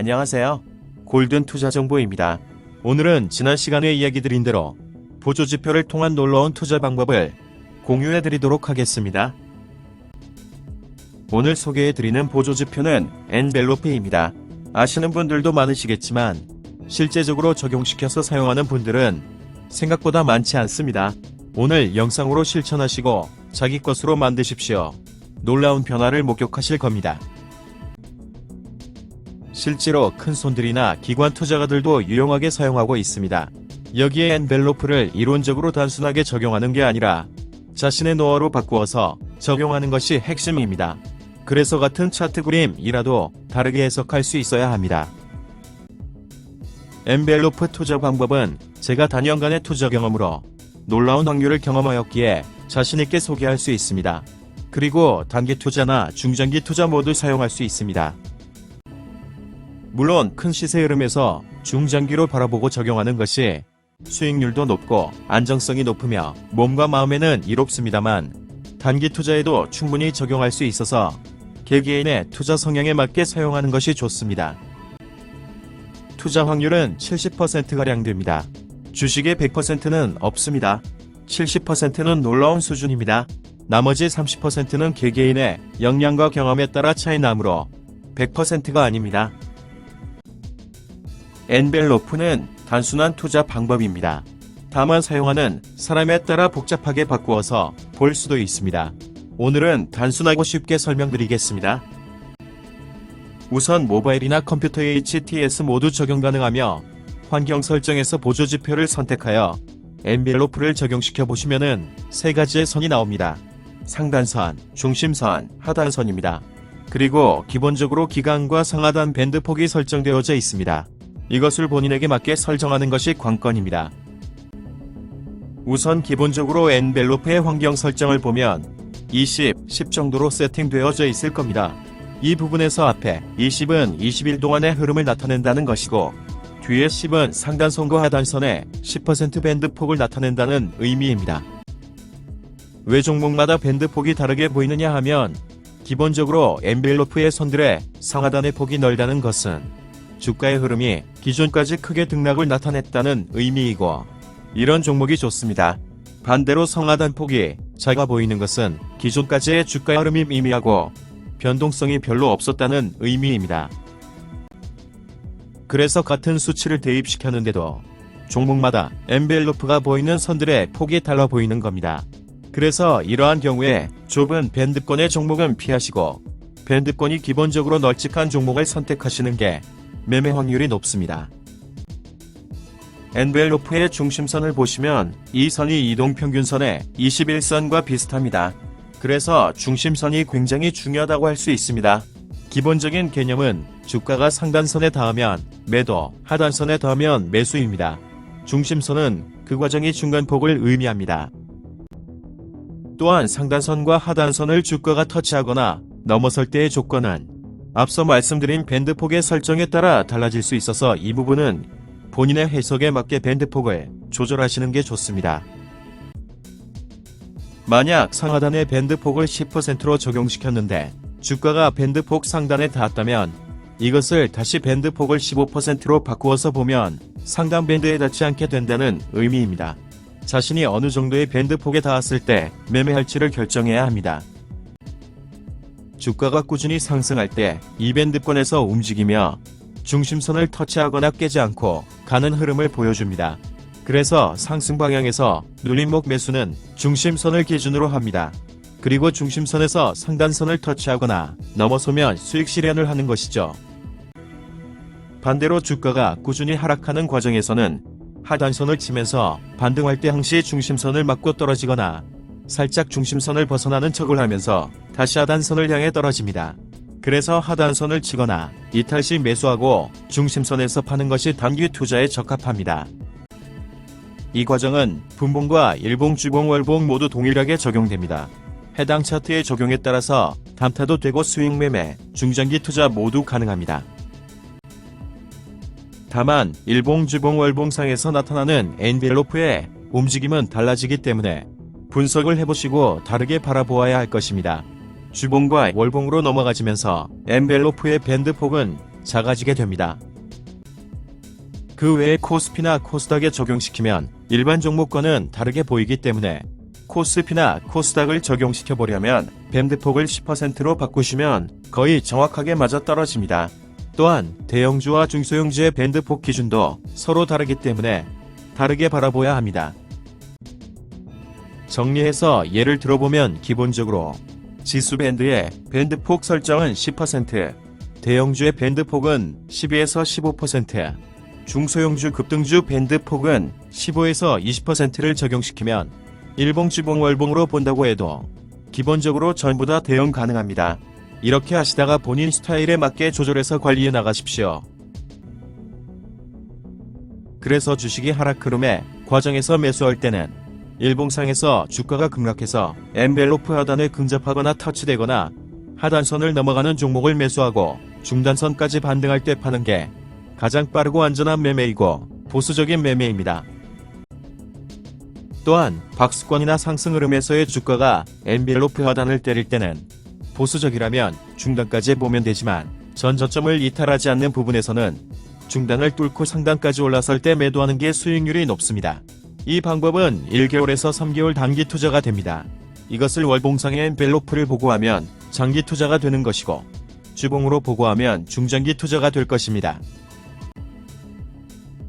안녕하세요. 골든 투자 정보입니다. 오늘은 지난 시간에 이야기 드린 대로 보조지표를 통한 놀라운 투자 방법을 공유해 드리도록 하겠습니다. 오늘 소개해 드리는 보조지표는 엔벨로페입니다. 아시는 분들도 많으시겠지만 실제적으로 적용시켜서 사용하는 분들은 생각보다 많지 않습니다. 오늘 영상으로 실천하시고 자기 것으로 만드십시오. 놀라운 변화를 목격하실 겁니다. 실제로 큰 손들이나 기관 투자가들도 유용하게 사용하고 있습니다. 여기에 엔벨로프를 이론적으로 단순하게 적용하는 게 아니라 자신의 노하우로 바꾸어서 적용하는 것이 핵심입니다. 그래서 같은 차트 그림이라도 다르게 해석할 수 있어야 합니다. 엔벨로프 투자 방법은 제가 단연간의 투자 경험으로 놀라운 확률을 경험하였기에 자신있게 소개할 수 있습니다. 그리고 단기 투자나 중장기 투자 모두 사용할 수 있습니다. 물론 큰 시세 흐름에서 중장기로 바라보고 적용하는 것이 수익률도 높고 안정성이 높으며 몸과 마음에는 이롭습니다만 단기 투자에도 충분히 적용할 수 있어서 개개인의 투자 성향에 맞게 사용하는 것이 좋습니다. 투자 확률은 70%가량 됩니다. 주식의 100%는 없습니다. 70%는 놀라운 수준입니다. 나머지 30%는 개개인의 역량과 경험에 따라 차이 나므로 100%가 아닙니다. 엔벨로프는 단순한 투자 방법입니다. 다만 사용하는 사람에 따라 복잡하게 바꾸어서 볼 수도 있습니다. 오늘은 단순하고 쉽게 설명드리겠습니다. 우선 모바일이나 컴퓨터의 HTS 모두 적용 가능하며 환경 설정에서 보조 지표를 선택하여 엔벨로프를 적용시켜 보시면은 세 가지의 선이 나옵니다. 상단선, 중심선, 하단선입니다. 그리고 기본적으로 기간과 상하단 밴드 폭이 설정되어져 있습니다. 이것을 본인에게 맞게 설정하는 것이 관건입니다. 우선 기본적으로 엔벨로프의 환경 설정을 보면 20, 10 정도로 세팅되어져 있을 겁니다. 이 부분에서 앞에 20은 20일 동안의 흐름을 나타낸다는 것이고 뒤에 10은 상단 선과 하단선의 10% 밴드 폭을 나타낸다는 의미입니다. 왜 종목마다 밴드 폭이 다르게 보이느냐 하면 기본적으로 엔벨로프의 선들의 상하단의 폭이 넓다는 것은 주가의 흐름이 기존까지 크게 등락을 나타냈다는 의미이고 이런 종목이 좋습니다. 반대로 성하단 폭이 작아 보이는 것은 기존까지의 주가의 흐름이 미미하고 변동성이 별로 없었다는 의미입니다. 그래서 같은 수치를 대입시켰는데도 종목마다 엔벨로프가 보이는 선들의 폭이 달라 보이는 겁니다. 그래서 이러한 경우에 좁은 밴드권의 종목은 피하시고 밴드권이 기본적으로 널찍한 종목을 선택하시는 게 매매 확률이 높습니다. 엔벨로프의 중심선을 보시면 이 선이 이동평균선의 21선과 비슷합니다. 그래서 중심선이 굉장히 중요하다고 할 수 있습니다. 기본적인 개념은 주가가 상단선에 닿으면 매도, 하단선에 닿으면 매수입니다. 중심선은 그 과정이 중간폭을 의미합니다. 또한 상단선과 하단선을 주가가 터치하거나 넘어설 때의 조건은 앞서 말씀드린 밴드폭의 설정에 따라 달라질 수 있어서 이 부분은 본인의 해석에 맞게 밴드폭을 조절하시는 게 좋습니다. 만약 상하단의 밴드폭을 10%로 적용시켰는데 주가가 밴드폭 상단에 닿았다면 이것을 다시 밴드폭을 15%로 바꾸어서 보면 상단 밴드에 닿지 않게 된다는 의미입니다. 자신이 어느 정도의 밴드폭에 닿았을 때 매매할지를 결정해야 합니다. 주가가 꾸준히 상승할 때 이 밴드권에서 움직이며 중심선을 터치하거나 깨지 않고 가는 흐름을 보여줍니다. 그래서 상승 방향에서 눌림목 매수는 중심선을 기준으로 합니다. 그리고 중심선에서 상단선을 터치하거나 넘어서면 수익 실현을 하는 것이죠. 반대로 주가가 꾸준히 하락하는 과정에서는 하단선을 치면서 반등할 때 항시 중심선을 맞고 떨어지거나 살짝 중심선을 벗어나는 척을 하면서 다시 하단선을 향해 떨어집니다. 그래서 하단선을 치거나 이탈 시 매수하고 중심선에서 파는 것이 단기 투자에 적합합니다. 이 과정은 분봉과 일봉, 주봉, 월봉 모두 동일하게 적용됩니다. 해당 차트의 적용에 따라서 단타도 되고 수익 매매, 중장기 투자 모두 가능합니다. 다만 일봉, 주봉, 월봉상에서 나타나는 엔벨로프의 움직임은 달라지기 때문에 분석을 해보시고 다르게 바라보아야 할 것입니다. 주봉과 월봉으로 넘어가지면서 엔벨로프의 밴드 폭은 작아지게 됩니다. 그 외에 코스피나 코스닥에 적용시키면 일반 종목과는 다르게 보이기 때문에 코스피나 코스닥을 적용시켜 보려면 밴드 폭을 10%로 바꾸시면 거의 정확하게 맞아 떨어집니다. 또한 대형주와 중소형주의 밴드 폭 기준도 서로 다르기 때문에 다르게 바라보아야 합니다. 정리해서 예를 들어보면 기본적으로 지수 밴드의 밴드 폭 설정은 10%, 대형주의 밴드 폭은 12에서 15%, 중소형주 급등주 밴드 폭은 15에서 20%를 적용시키면 일봉 주봉 월봉으로 본다고 해도 기본적으로 전부 다 대응 가능합니다. 이렇게 하시다가 본인 스타일에 맞게 조절해서 관리해 나가십시오. 그래서 주식이 하락 흐름에 과정에서 매수할 때는 일봉상에서 주가가 급락해서 엔벨로프 하단에 근접하거나 터치되거나 하단선을 넘어가는 종목을 매수하고 중단선까지 반등할 때 파는 게 가장 빠르고 안전한 매매이고 보수적인 매매입니다. 또한 박스권이나 상승 흐름에서의 주가가 엔벨로프 하단을 때릴 때는 보수적이라면 중단까지 보면 되지만 전 저점을 이탈하지 않는 부분에서는 중단을 뚫고 상단까지 올라설 때 매도하는 게 수익률이 높습니다. 이 방법은 1개월에서 3개월 단기 투자가 됩니다. 이것을 월봉상의 엔벨로프를 보고하면 장기 투자가 되는 것이고 주봉으로 보고하면 중장기 투자가 될 것입니다.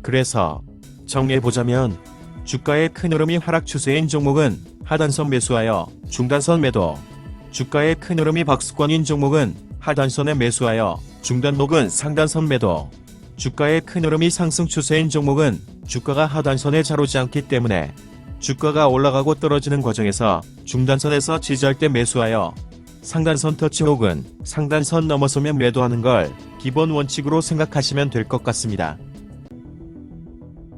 그래서 정리해보자면 주가의 큰 흐름이 하락 추세인 종목은 하단선 매수하여 중단선 매도, 주가의 큰 흐름이 박스권인 종목은 하단선에 매수하여 중단목은 상단선 매도, 주가의 큰 흐름이 상승 추세인 종목은 주가가 하단선에 자로지 않기 때문에 주가가 올라가고 떨어지는 과정에서 중단선에서 지지할 때 매수하여 상단선 터치 혹은 상단선 넘어서면 매도하는 걸 기본 원칙으로 생각하시면 될 것 같습니다.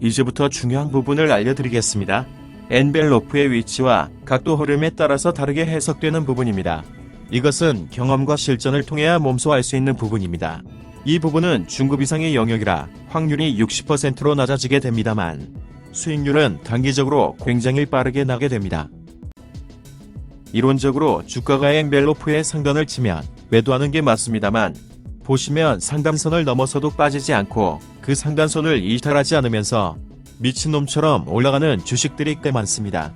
이제부터 중요한 부분을 알려드리겠습니다. 엔벨로프의 위치와 각도 흐름에 따라서 다르게 해석되는 부분입니다. 이것은 경험과 실전을 통해야 몸소 알 수 있는 부분입니다. 이 부분은 중급 이상의 영역이라 확률이 60%로 낮아지게 됩니다만 수익률은 단기적으로 굉장히 빠르게 나게 됩니다. 이론적으로 주가가 엔벨로프의 상단을 치면 매도하는 게 맞습니다만 보시면 상단선을 넘어서도 빠지지 않고 그 상단선을 이탈하지 않으면서 미친놈처럼 올라가는 주식들이 꽤 많습니다.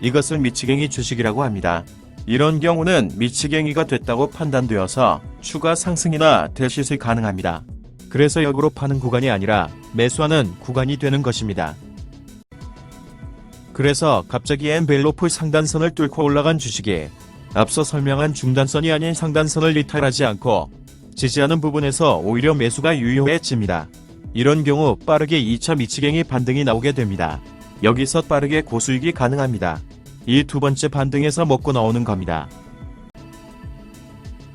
이것을 미치갱이 주식이라고 합니다. 이런 경우는 미치갱이가 됐다고 판단되어서 추가 상승이나 대시이 가능합니다. 그래서 역으로 파는 구간이 아니라 매수하는 구간이 되는 것입니다. 그래서 갑자기 엔벨로프 상단선을 뚫고 올라간 주식이 앞서 설명한 중단선이 아닌 상단선을 이탈하지 않고 지지하는 부분에서 오히려 매수가 유효해집니다. 이런 경우 빠르게 2차 미치갱이 반등이 나오게 됩니다. 여기서 빠르게 고수익이 가능합니다. 이 두 번째 반등에서 먹고 나오는 겁니다.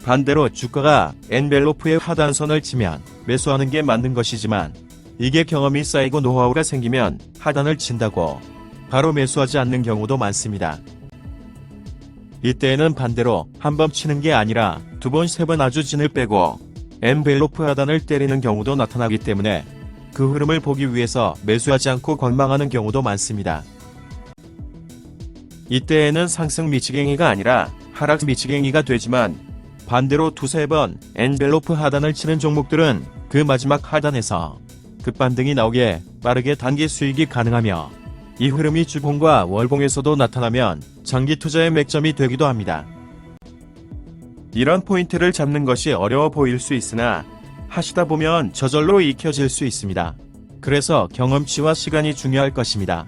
반대로 주가가 엔벨로프의 하단선을 치면 매수하는 게 맞는 것이지만 이게 경험이 쌓이고 노하우가 생기면 하단을 친다고 바로 매수하지 않는 경우도 많습니다. 이때에는 반대로 한 번 치는 게 아니라 두 번, 세 번 아주 진을 빼고 엔벨로프 하단을 때리는 경우도 나타나기 때문에 그 흐름을 보기 위해서 매수하지 않고 관망하는 경우도 많습니다. 이때에는 상승 미치갱이가 아니라 하락 미치갱이가 되지만 반대로 두세 번 엔벨로프 하단을 치는 종목들은 그 마지막 하단에서 급반등이 나오게 빠르게 단기 수익이 가능하며 이 흐름이 주봉과 월봉에서도 나타나면 장기 투자의 맥점이 되기도 합니다. 이런 포인트를 잡는 것이 어려워 보일 수 있으나 하시다 보면 저절로 익혀질 수 있습니다. 그래서 경험치와 시간이 중요할 것입니다.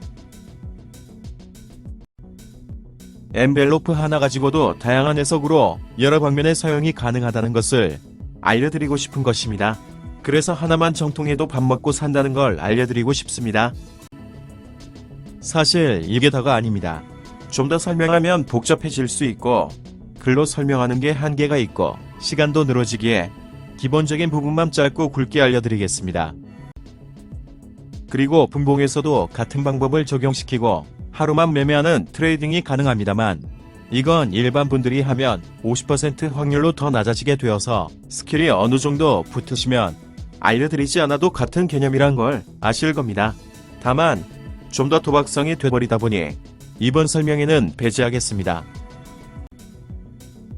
엔벨로프 하나 가지고도 다양한 해석으로 여러 방면의 사용이 가능하다는 것을 알려드리고 싶은 것입니다. 그래서 하나만 정통해도 밥 먹고 산다는 걸 알려드리고 싶습니다. 사실 이게 다가 아닙니다. 좀 더 설명하면 복잡해질 수 있고 글로 설명하는 게 한계가 있고 시간도 늘어지기에 기본적인 부분만 짧고 굵게 알려드리겠습니다. 그리고 분봉에서도 같은 방법을 적용시키고 하루만 매매하는 트레이딩이 가능합니다만 이건 일반 분들이 하면 50% 확률로 더 낮아지게 되어서 스킬이 어느 정도 붙으시면 알려드리지 않아도 같은 개념이란 걸 아실 겁니다. 다만 좀 더 도박성이 돼버리다 보니 이번 설명에는 배제하겠습니다.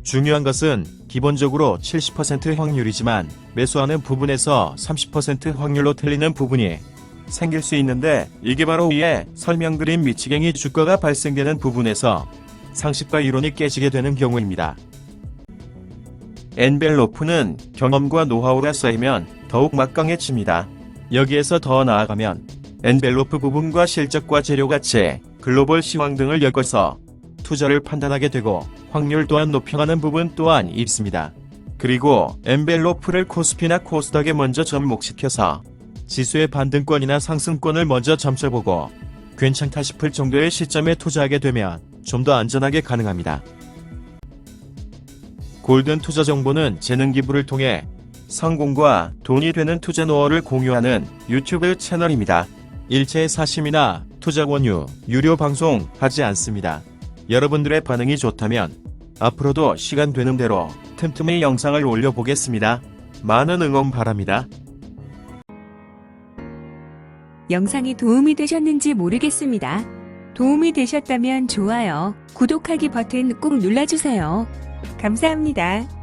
중요한 것은 기본적으로 70% 확률이지만 매수하는 부분에서 30% 확률로 틀리는 부분이 생길 수 있는데 이게 바로 위에 설명드린 미치갱이 주가가 발생되는 부분에서 상식과 이론이 깨지게 되는 경우입니다. 엔벨로프는 경험과 노하우가 쌓이면 더욱 막강해집니다. 여기에서 더 나아가면 엔벨로프 부분과 실적과 재료 가치, 글로벌 시황 등을 엮어서 투자를 판단하게 되고 확률 또한 높여가는 부분 또한 있습니다. 그리고 엔벨로프를 코스피나 코스닥에 먼저 접목시켜서 지수의 반등권이나 상승권을 먼저 점쳐보고 괜찮다 싶을 정도의 시점에 투자하게 되면 좀 더 안전하게 가능합니다. 골든 투자 정보는 재능 기부를 통해 성공과 돈이 되는 투자 노하우를 공유하는 유튜브 채널입니다. 일체 사심이나 투자 권유, 유료 방송 하지 않습니다. 여러분들의 반응이 좋다면 앞으로도 시간 되는 대로 틈틈이 영상을 올려보겠습니다. 많은 응원 바랍니다. 영상이 도움이 되셨는지 모르겠습니다. 도움이 되셨다면 좋아요, 구독하기 버튼 꼭 눌러주세요. 감사합니다.